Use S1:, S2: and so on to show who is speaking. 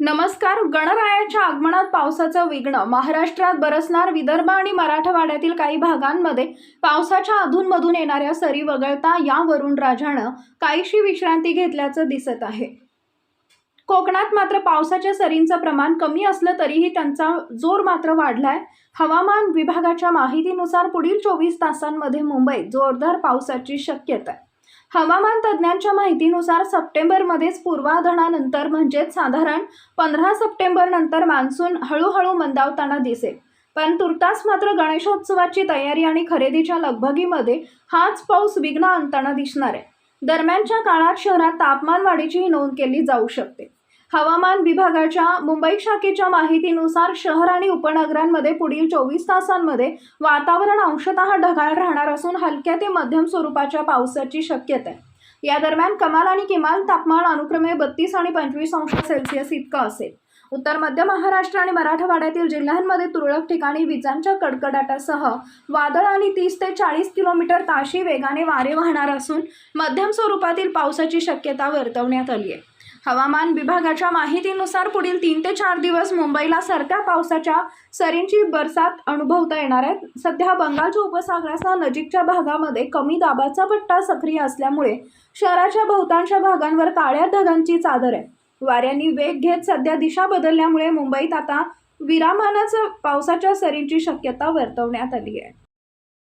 S1: नमस्कार गणरायाच्या आगमनात पावसाचं विघ्न. महाराष्ट्रात बरसणार विदर्भ आणि मराठवाड्यातील काही भागांमध्ये पावसाच्या अधूनमधून येणाऱ्या सरी वगळता या वरुण राजानं काहीशी विश्रांती घेतल्याचं दिसत आहे. कोकणात मात्र पावसाच्या सरींचं प्रमाण कमी असलं तरीही त्यांचा जोर मात्र वाढलाय. हवामान विभागाच्या माहितीनुसार पुढील चोवीस तासांमध्ये मुंबईत जोरदार पावसाची शक्यता आहे. हवामान तज्ज्ञांच्या माहितीनुसार सप्टेंबरमध्येच पूर्वाधणानंतर म्हणजेच साधारण पंधरा सप्टेंबर नंतर मान्सून हळूहळू मंदावताना दिसेल. पण तुर्तास मात्र गणेशोत्सवाची तयारी आणि खरेदीच्या लगबगीमध्ये हाच पाऊस विघ्न आणताना दिसणार आहे. दरम्यानच्या काळात शहरात तापमान वाढीचीही नोंद केली जाऊ शकते. हवामान विभागाच्या मुंबई शाखेच्या माहितीनुसार शहर आणि उपनगरांमध्ये पुढील चोवीस तासांमध्ये वातावरण अंशतः ढगाळ राहणार असून हलक्या ते मध्यम स्वरूपाच्या पावसाची शक्यता आहे. या दरम्यान कमाल आणि किमान तापमान अनुक्रमे बत्तीस आणि पंचवीस अंश सेल्सिअस इतकं असेल. उत्तर मध्य महाराष्ट्र आणि मराठवाड्यातील जिल्ह्यांमध्ये तुरळक ठिकाणी विजांच्या कडकडाटासह वादळ आणि तीस ते चाळीस किलोमीटर ताशी वेगाने वारे वाहणार असून मध्यम स्वरूपातील पावसाची शक्यता वर्तवण्यात आली आहे. हवामान विभागाच्या माहितीनुसार पुढील तीन ते चार दिवस मुंबईला सरत्या पावसाच्या सरींची बरसात अनुभवता येणार आहे. सध्या बंगालच्या उपसागरासह नजीकच्या भागामध्ये कमी दाबाचा पट्टा सक्रिय असल्यामुळे शहराच्या बहुतांश भागांवर काळ्या ढगांची चादर आहे. वाऱ्यांनी वेग घेत सध्या दिशा बदलल्यामुळे मुंबईत आता विरामानाचं पावसाच्या सरींची शक्यता वर्तवण्यात आली आहे.